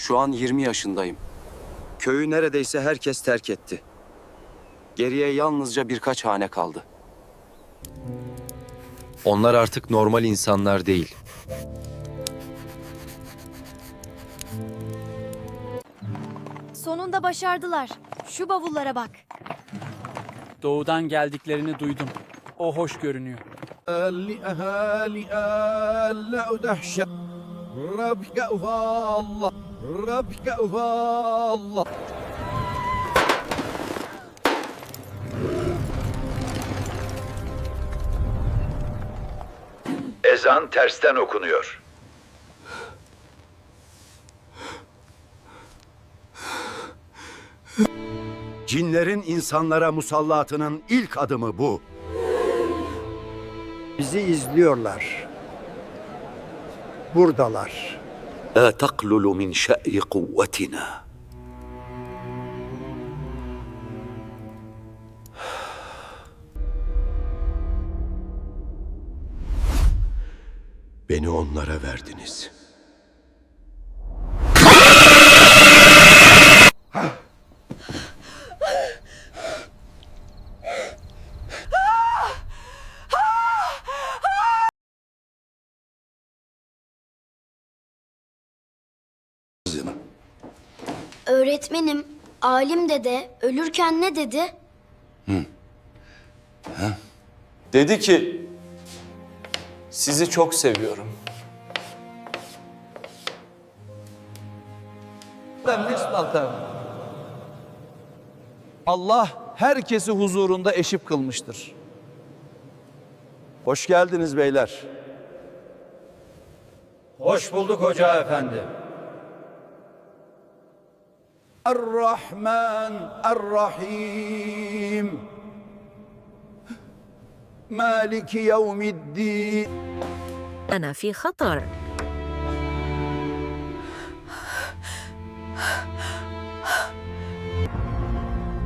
Şu an 20 yaşındayım. Köyü neredeyse herkes terk etti. Geriye yalnızca birkaç hane kaldı. Onlar artık normal insanlar değil. Sonunda başardılar. Şu bavullara bak. Doğudan geldiklerini duydum. O hoş görünüyor. Rabbika Allah. Ezan tersten okunuyor. Cinlerin insanlara musallatının ilk adımı bu. Bizi izliyorlar. Buradalar. لا تقلل من شأن قوتنا Beni onlara verdiniz. Öğretmenim, alim dede ölürken ne dedi? Dedi ki, sizi çok seviyorum. Allah herkesi huzurunda eşit kılmıştır. Hoş geldiniz beyler. Hoş bulduk hoca efendi. الرحمن الرحيم. مالك يوم الدين. أنا في خطر.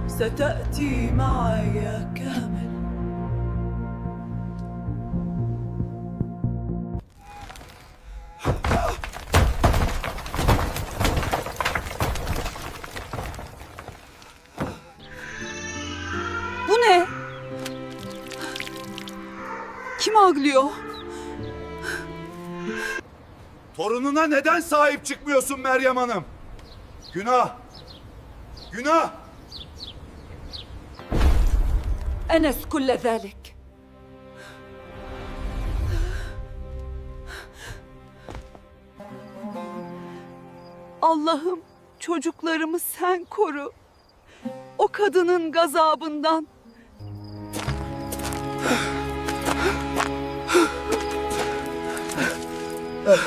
ستأتي معي يا كامل. Kim ağlıyor? Torununa neden sahip çıkmıyorsun Meryem Hanım? Günah. Günah. Enes kulle zelik. Allah'ım çocuklarımı sen koru. O kadının gazabından, Bak.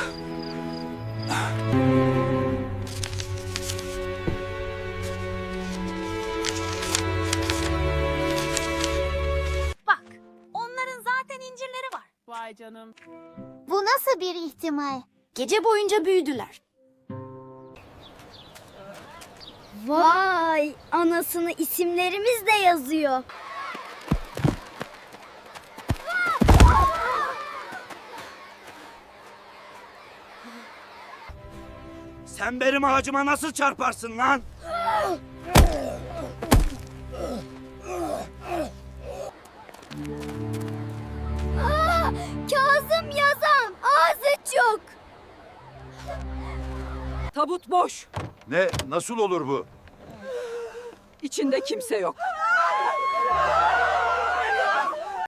Onların zaten incirleri var. Vay canım. Bu nasıl bir ihtimal? Gece boyunca büyüdüler. Vay, anasını isimlerimiz de yazıyor. Sen benim ağacıma nasıl çarparsın lan? Kazım yazan, ağzı çok. Tabut boş. Ne? Nasıl olur bu? İçinde kimse yok.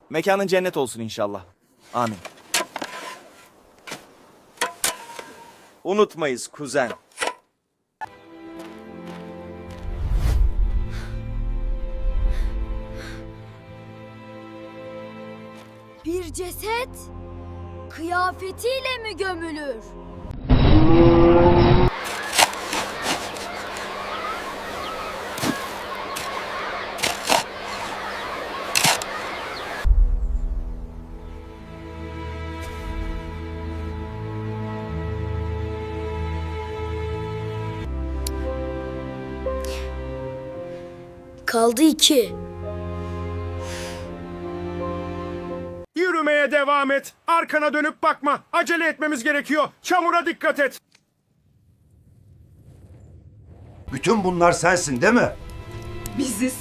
Mekanın cennet olsun inşallah. Amin. Unutmayız kuzen. Bir ceset kıyafetiyle mi gömülür? Kaldı iki. Yürümeye devam et. Arkana dönüp bakma. Acele etmemiz gerekiyor. Çamura dikkat et. Bütün bunlar sensin değil mi? Biziz.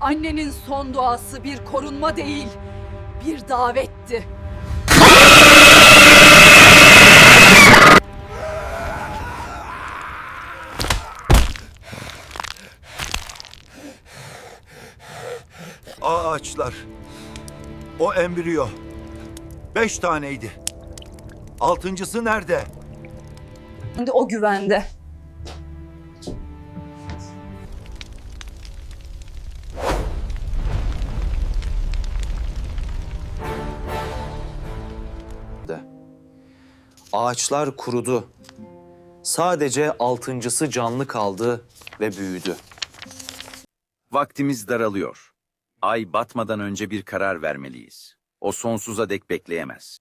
Annenin son duası bir korunma değil, bir davetti. Ağaçlar. O embriyo. Beş taneydi. Altıncısı nerede? Şimdi o güvende. Ağaçlar kurudu. Sadece altıncısı canlı kaldı ve büyüdü. Vaktimiz daralıyor. Ay batmadan önce bir karar vermeliyiz. O sonsuza dek bekleyemez.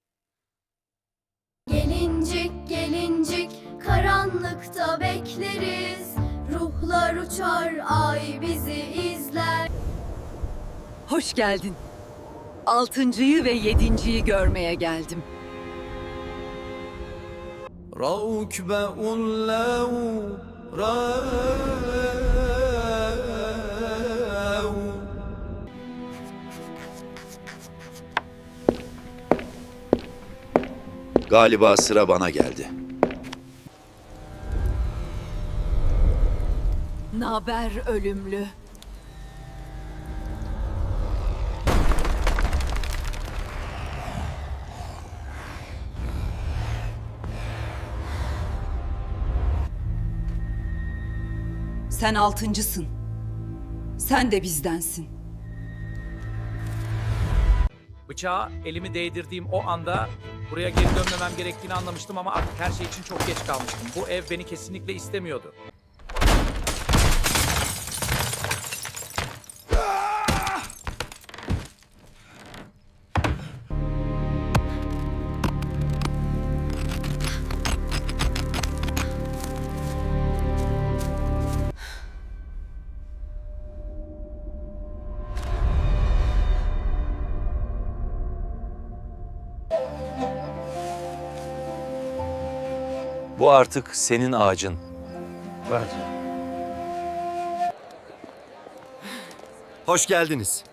Gelincik gelincik karanlıkta bekleriz. Ruhlar uçar ay bizi izler. Hoş geldin. Altıncıyı ve yedinciyi görmeye geldim. Galiba sıra bana geldi. Naber ölümlü? Sen altıncısın. Sen de bizdensin. Bıçağa elimi değdirdiğim o anda buraya geri dönmemem gerektiğini anlamıştım ama artık her şey için çok geç kalmıştım. Bu ev beni kesinlikle istemiyordu. Bu artık senin ağacın. Hoş geldiniz.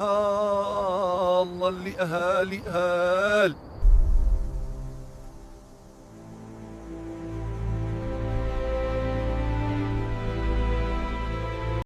Allah li ahali al.